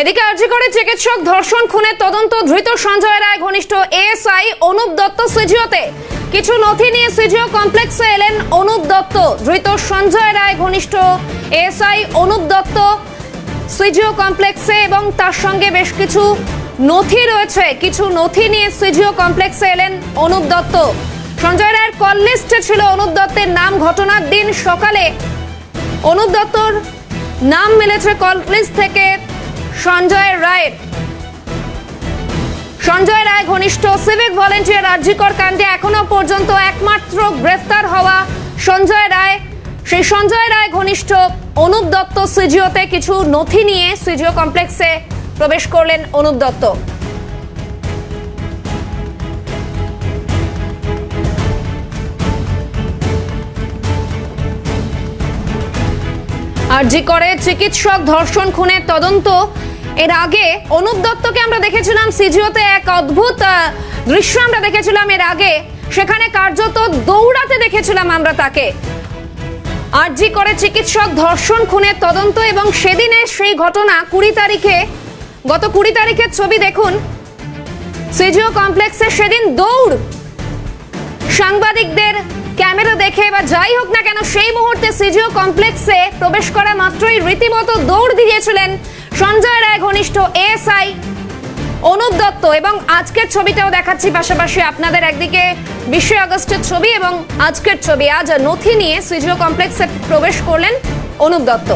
এদিকে আর্জি করে চিকিৎসক ধর্ষণ, খুনের তদন্ত, ধৃত সঞ্জয় রায়, ঘনিষ্ঠ এএসআই অনুপ দত্ত সিজিওতে। কিছু নথি নিয়ে সিজিও কমপ্লেক্সে এলেন অনুপ দত্ত, ধৃত সঞ্জয় রায়, ঘনিষ্ঠ এএসআই অনুপ দত্ত সিজিও কমপ্লেক্সে এবং তার সঙ্গে বেশ কিছু নথি রয়েছে। কিছু নথি নিয়ে সিজিও কমপ্লেক্সে এলেন অনুপ দত্ত। সঞ্জয় রায়ের কল লিস্টে ছিল অনুপ দত্তের নাম, ঘটনার দিন সকালে অনুপ দত্তর নাম মিলেছে কল লিস্ট থেকে। সঞ্জয় রায়ের সঞ্জয় রায় ঘনিষ্ঠ সিভিক ভলেন্টিয়ার রাজ্যিকর কাণ্ডে এখনও পর্যন্ত একমাত্র গ্রেফতার হওয়া সঞ্জয় রায়। সেই সঞ্জয় রায় ঘনিষ্ঠ অনুপ দত্ত সিজিওতে কিছু নথি নিয়ে সিজিও কমপ্লেক্সে প্রবেশ করলেন অনুপ দত্ত। আরজি করে চিকিৎসক ধর্ষণ খুনের তদন্ত এর আগে অনুপ দত্তকে আমরা দেখেছিলাম সিজিওতে এক অদ্ভুত দৃশ্য আমরা দেখেছিলাম এর আগে। সেখানে কার্যত দৌড়াতে দেখেছিলাম আমরা তাকে। আরজি করে চিকিৎসক ধর্ষণ, খুনের তদন্ত এবং সেদিনের সেই ঘটনা কুড়ি তারিখে, গত কুড়ি তারিখের ছবি দেখুন। সিজিও কমপ্লেক্সে সেদিন দৌড়। সাংবাদিকদের ক্যামেরা দেখে বা যাই হোক না কেন, সেই মুহূর্তে সিজিও কমপ্লেক্সে প্রবেশ করা মাত্রই রীতিমতো দৌড় দিয়েছিলেন সঞ্জয় রায় ঘনিষ্ঠ এএসআই অনুপ দত্ত এবং আজকের ছবিটাও দেখাচ্ছি পাশাপাশি আপনাদের একদিকে বিশে আগস্টের ছবি এবং আজকের ছবি। আজ নথি নিয়ে সিজিও কমপ্লেক্সে প্রবেশ করলেন অনুপ দত্ত।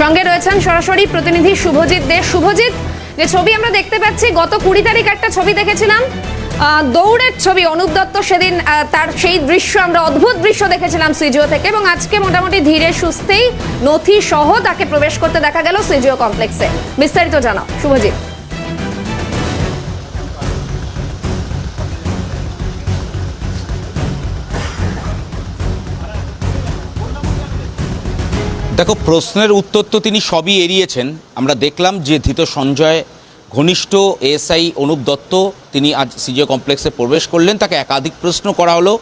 সঙ্গে রয়েছেন সরাসরি প্রতিনিধি শুভজিৎ দে। শুভজিৎ, যে ছবি আমরা দেখতে পাচ্ছি, গত কুড়ি তারিখ একটা ছবি দেখেছিলাম। দৌড়ের ছবি অনুপ দত্ত সেদিন তার সেই দৃশ্য, আমরা অদ্ভুত দৃশ্য দেখেছিলাম সিজিও থেকে এবং আজকে মোটামুটি ধীরে সুস্থেই নথি সহ তাকে প্রবেশ করতে দেখা গেল সিজিও কমপ্লেক্সে। বিস্তারিত জানাও। শুভজিৎ। দেখো, প্রশ্নের উত্তর তো তিনি সবই এড়িয়েছেন। আমরা দেখলাম যে ধৃত সঞ্জয় ঘনিষ্ঠ এএসআই অনুপ দত্ত, তিনি আজ সিজিও কমপ্লেক্সে প্রবেশ করলেন। তাকে একাধিক প্রশ্ন করা হলো,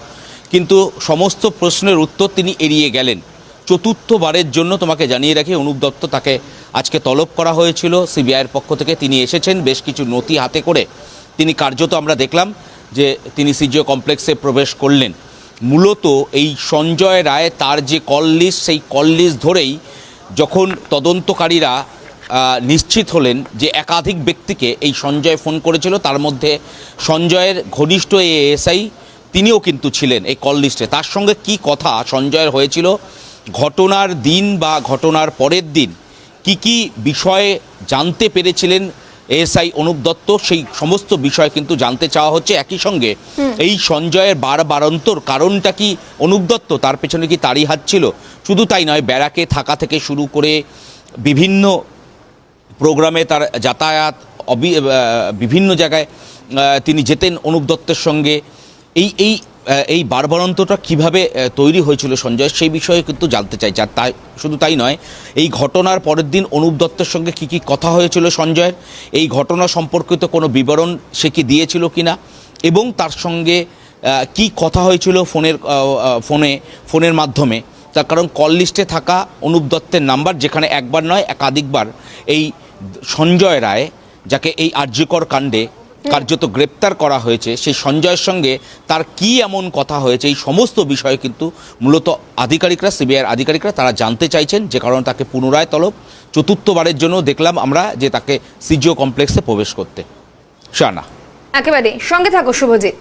কিন্তু সমস্ত প্রশ্নের উত্তর তিনি এড়িয়ে গেলেন। চতুর্থবারের জন্য তোমাকে জানিয়ে রাখি, অনুপ দত্ত তাকে আজকে তলব করা হয়েছিল। সিবিআইয়ের পক্ষ থেকে তিনি এসেছেন, বেশ কিছু নথি হাতে করে তিনি কার্যত আমরা দেখলাম যে তিনি সিজিও কমপ্লেক্সে প্রবেশ করলেন। মূলত এই সঞ্জয় রায় তার যে কল লিস্ট, সেই কল লিস্ট ধরেই যখন তদন্তকারীরা নিশ্চিত হলেন যে একাধিক ব্যক্তিকে এই সঞ্জয় ফোন করেছিল। তার মধ্যে সঞ্জয়ের ঘনিষ্ঠ এই এসআই তিনিও কিন্তু ছিলেন এই কল লিস্টে। তার সঙ্গে কি কথা সঞ্জয়ের হয়েছিল? ঘটনার দিন বা ঘটনার পরের দিন কি কি বিষয়ে জানতে পেরেছিলেন এসআই অনুপ দত্ত? সেই সমস্ত বিষয় কিন্তু জানতে চাওয়া হচ্ছে। একই সঙ্গে এই সঞ্জয়ের বার বারন্তর কারণটা কি অনুপ দত্ত? তার পেছনে কি তারই হাত ছিল? শুধু তাই নয় ব্যারাকে থাকা থেকে শুরু করে বিভিন্ন প্রোগ্রামে তার যাতায়াত, অবি বিভিন্ন জায়গায় তিনি যেতেন অনুপ দত্তের সঙ্গে। এই এই এই বারবারন্তটা কীভাবে তৈরি হয়েছিল সঞ্জয়, সেই বিষয়ে কিন্তু জানতে চাইছে। আর তাই, শুধু তাই নয়, এই ঘটনার পরের দিন অনুপ দত্তের সঙ্গে কি কি কথা হয়েছিল সঞ্জয়ের, এই ঘটনা সম্পর্কিত কোনো বিবরণ সে কি দিয়েছিল কিনা, এবং তার সঙ্গে কি কথা হয়েছিল ফোনের ফোনে, ফোনের মাধ্যমে। তার কারণ কল লিস্টে থাকা অনুপ দত্তের নাম্বার, যেখানে একবার নয়, একাধিকবার এই সঞ্জয় রায় যাকে এই আর্যকর কাণ্ডে কার্যত গ্রেপ্তার করা হয়েছে সেই সঞ্জয়ের সঙ্গে তার কি এমন কথা হয়েছে এই সমস্ত বিষয়ে কিন্তু মূলত আধিকারিকরা সিবিআইয়ের আধিকারিকরা তারা জানতে চাইছেন যে কারণে তাকে পুনরায় তলব। চতুর্থবারের জন্য দেখলাম আমরা যে তাকে সিজিও কমপ্লেক্সে প্রবেশ করতে। শানা একেবারে সঙ্গে থাকো শুভজিৎ।